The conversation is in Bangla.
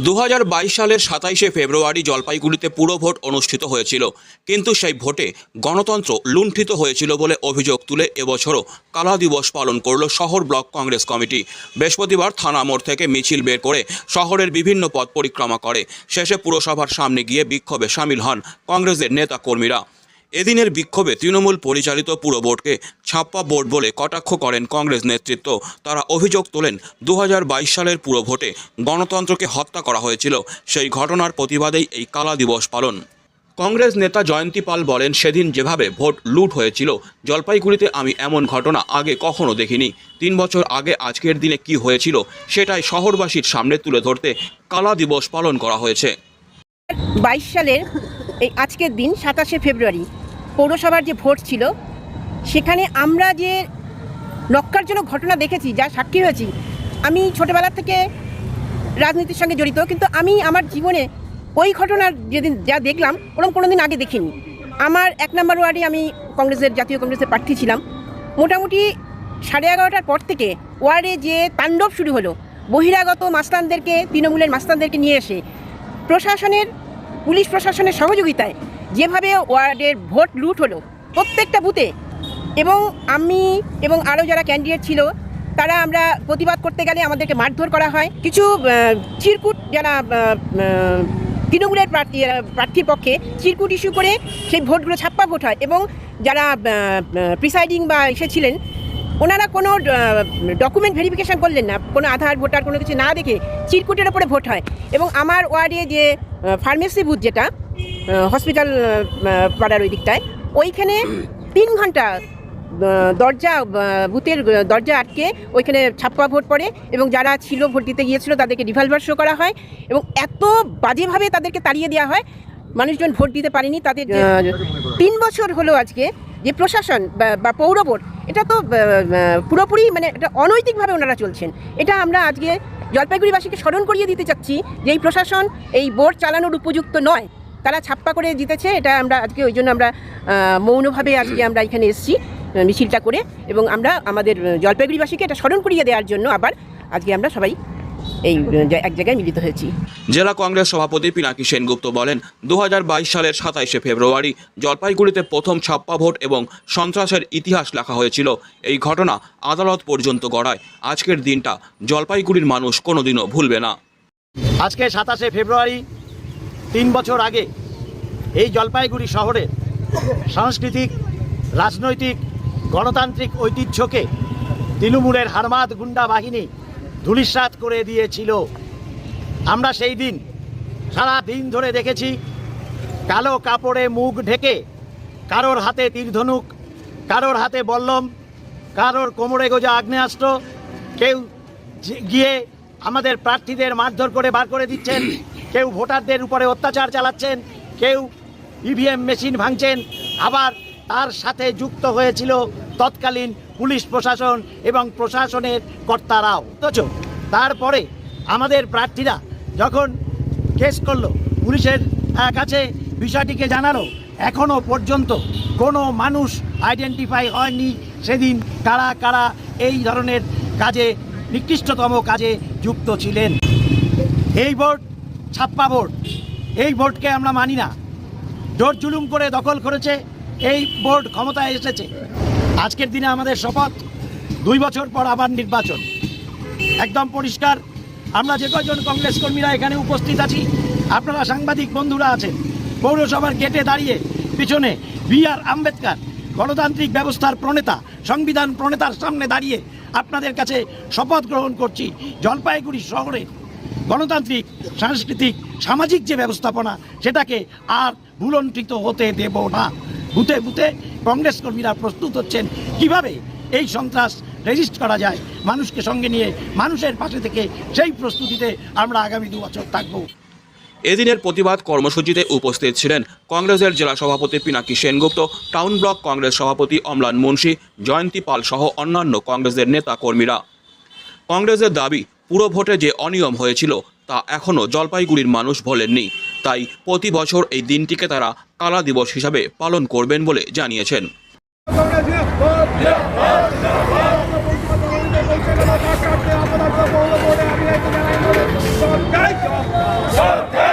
দু হাজার বাইশ সালের সাতাইশে ফেব্রুয়ারি জলপাইগুড়িতে পুরো ভোট অনুষ্ঠিত হয়েছিল। কিন্তু সেই ভোটে গণতন্ত্র লুণ্ঠিত হয়েছিল বলে অভিযোগ তুলে এবছরও কালা দিবস পালন করল শহর ব্লক কংগ্রেস কমিটি। বৃহস্পতিবার থানা মোড় থেকে মিছিল বের করে শহরের বিভিন্ন পথ পরিক্রমা করে। শেষে পুরসভার সামনে গিয়ে বিক্ষোভে সামিল হন কংগ্রেসের নেতা কর্মীরা এদিনের বিক্ষোভে তৃণমূল পরিচালিত পুরো বোর্ডকে ছাপ্পা বোর্ড বলে কটাক্ষ করেন কংগ্রেস নেতৃত্ব। তারা অভিযোগ তোলেন দু হাজার বাইশ সালের পুরো ভোটে গণতন্ত্রকে হত্যা করা হয়েছিল। সেই ঘটনার প্রতিবাদেই এই কালা দিবস পালন। কংগ্রেস নেতা জয়ন্তী পাল বলেন, সেদিন যেভাবে ভোট লুট হয়েছিল, জলপাইগুড়িতে আমি এমন ঘটনা আগে কখনো দেখিনি। তিন বছর আগে আজকের দিনে কি হয়েছিল, সেটাই শহরবাসীর সামনে তুলে ধরতে কালা দিবস পালন করা হয়েছে। বাইশ সালের এই আজকের দিন সাতাশে ফেব্রুয়ারি পৌরসভার যে ভোট ছিল, সেখানে আমরা যে নক্কারজনক ঘটনা দেখেছি, যা সাক্ষী হয়েছি, আমি ছোটোবেলা থেকে রাজনীতির সঙ্গে জড়িত, কিন্তু আমি আমার জীবনে ওই ঘটনার যেদিন যা দেখলাম ওরকম কোনো দিন আগে দেখিনি। আমার এক নম্বর ওয়ার্ডে আমি কংগ্রেসের, জাতীয় কংগ্রেসের প্রার্থী ছিলাম। মোটামুটি সাড়ে এগারোটার পর থেকে ওয়ার্ডে যে তাণ্ডব শুরু হলো, বহিরাগত মাস্তানদেরকে, তৃণমূলের মাস্তানদেরকে নিয়ে এসে, প্রশাসনের, পুলিশ প্রশাসনের সহযোগিতায় যেভাবে ওয়ার্ডের ভোট লুট হলো প্রত্যেকটা বুথে, এবং আমি এবং আরও যারা ক্যান্ডিডেট ছিল, তারা আমরা প্রতিবাদ করতে গেলে আমাদেরকে মারধর করা হয়। কিছু চিরকুট যারা তৃণমূলের প্রার্থী প্রার্থীর পক্ষে চিরকুট ইস্যু করে সেই ভোটগুলো ছাপ্পা ভোট হয়, এবং যারা প্রিসাইডিং বা এসেছিলেন ওনারা কোনো ডকুমেন্ট ভেরিফিকেশন করলেন না, কোনো আধার, ভোটার কোনো কিছু না দেখে চিরকুটের ওপরে ভোট হয়। এবং আমার ওয়ার্ডে যে ফার্মেসি বুথ যেটা হসপিটাল পাড়ার ওই দিকটায়, ওইখানে তিন ঘণ্টা দরজা বুথের দরজা আটকে ওইখানে ছাপ্পা ভোট পড়ে এবং যারা ছিল ভোট দিতে গিয়েছিল তাদেরকে রিভলভার শো করা হয় এবং এত বাজেভাবে তাদেরকে তাড়িয়ে দেওয়া হয়, মানুষজন ভোট দিতে পারেনি, তাদের তিন বছর হলো আজকে যে প্রশাসন বা- পৌর বোর্ড এটা তো পুরোপুরি মানে এটা অনৈতিকভাবে ওনারা চলছেন। এটা আমরা আজকে জলপাইগুড়িবাসীকে স্মরণ করিয়ে দিতে চাচ্ছি যে এই প্রশাসন এই বোর্ড চালানোর উপযুক্ত নয়। তারা ছাপ্পা করে জিতেছে, এটা আমরা আজকে ওই জন্য আমরা মৌনভাবে আজকে আমরা এখানে এসেছি মিছিলটা করে। এবং আমরা আমাদের জলপাইগুড়িবাসীকে এটা স্মরণ করিয়ে দেওয়ার জন্য আবার আজকে আমরা সবাই এই এক জায়গায় মিলিত হয়েছি। জেলা কংগ্রেস সভাপতি পিনাকি সেনগুপ্ত বলেন দু হাজার বাইশ সালের সাতাইশে ফেব্রুয়ারি জলপাইগুড়িতে প্রথম ছাপ্পা ভোট এবং সন্ত্রাসের ইতিহাস লেখা হয়েছিল। এই ঘটনা আদালত পর্যন্ত গড়ায়। আজকের দিনটা জলপাইগুড়ির মানুষ কোনোদিনও ভুলবে না। আজকে সাতাশে ফেব্রুয়ারি তিন বছর আগে এই জলপাইগুড়ি শহরে সাংস্কৃতিক রাজনৈতিক গণতান্ত্রিক ঐতিহ্যকে তৃণমূলের হারমাদ গুন্ডা বাহিনী ধূলিসাৎ করে দিয়েছিল। আমরা সেই দিন সারা দিন ধরে দেখেছি, কালো কাপড়ে মুখ ঢেকে কারোর হাতে তীরধনুক, কারোর হাতে বল্লম, কারোর কোমরে গোজা আগ্নেয়াস্ত্র, কেউ গিয়ে আমাদের প্রার্থীদের মারধর করে বার করে দিচ্ছেন, কেউ ভোটারদের উপরে অত্যাচার চালাচ্ছেন, কেউ ইভিএম মেশিন ভাঙছেন, আবার তার সাথে যুক্ত হয়েছিল তৎকালীন পুলিশ প্রশাসন এবং প্রশাসনের কর্তারাও। অথচ তারপরে আমাদের প্রার্থীরা যখন কেস করল, পুলিশের কাছে বিষয়টিকে জানালো, এখনও পর্যন্ত কোনো মানুষ আইডেন্টিফাই হয়নি সেদিন কারা কারা এই ধরনের কাজে, নিকৃষ্টতম কাজে যুক্ত ছিলেন। এই ভোট ছাপ্পা ভোট এই ভোটকে আমরা মানি না। জোর জুলুম করে দখল করেছে, এই বোর্ড ক্ষমতায় এসেছে। আজকের দিনে আমাদের শপথ, দুই বছর পর আবার নির্বাচন। একদম পরিষ্কার। আমরা যে কয়জন কংগ্রেস কর্মীরা এখানে উপস্থিত আছি, আপনারা সাংবাদিক বন্ধুরা আছেন, পৌরসভার গেটে দাঁড়িয়ে পিছনে বি আর আম্বেদকর, গণতান্ত্রিক ব্যবস্থার প্রণেতা, সংবিধান প্রণেতার সামনে দাঁড়িয়ে আপনাদের কাছে শপথ গ্রহণ করছি। জলপাইগুড়ি শহরে গণতান্ত্রিক, সাংস্কৃতিক, সামাজিক যে ব্যবস্থাপনা, সেটাকে আর ভুলণ্ঠিত হতে দেব না। বুথে বুথে কংগ্রেস কর্মীরা প্রস্তুত হচ্ছেন। কীভাবে এই সন্ত্রাস রেজিস্ট করা যায়? মানুষকে সঙ্গে নিয়ে মানুষের পাশে থেকে সেই প্রস্তুতিতে আমরা আগামী দু বছর থাকব। এদিনের প্রতিবাদ কর্মসূচিতে উপস্থিত ছিলেন কংগ্রেসের জেলা সভাপতি পিনাকি সেনগুপ্ত, টাউন ব্লক কংগ্রেস সভাপতি অমলান মুন্সি, জয়ন্তী পাল সহ অন্যান্য কংগ্রেসের নেতা কর্মীরা কংগ্রেসের দাবি পুরো ভোটে যে অনিয়ম হয়েছিল, তা এখনও জলপাইগুড়ির মানুষ ভোলেননি। তাই প্রতি বছর এই দিনটিকে তারা কালা দিবস হিসাবে পালন করবেন বলে জানিয়েছেন। জয়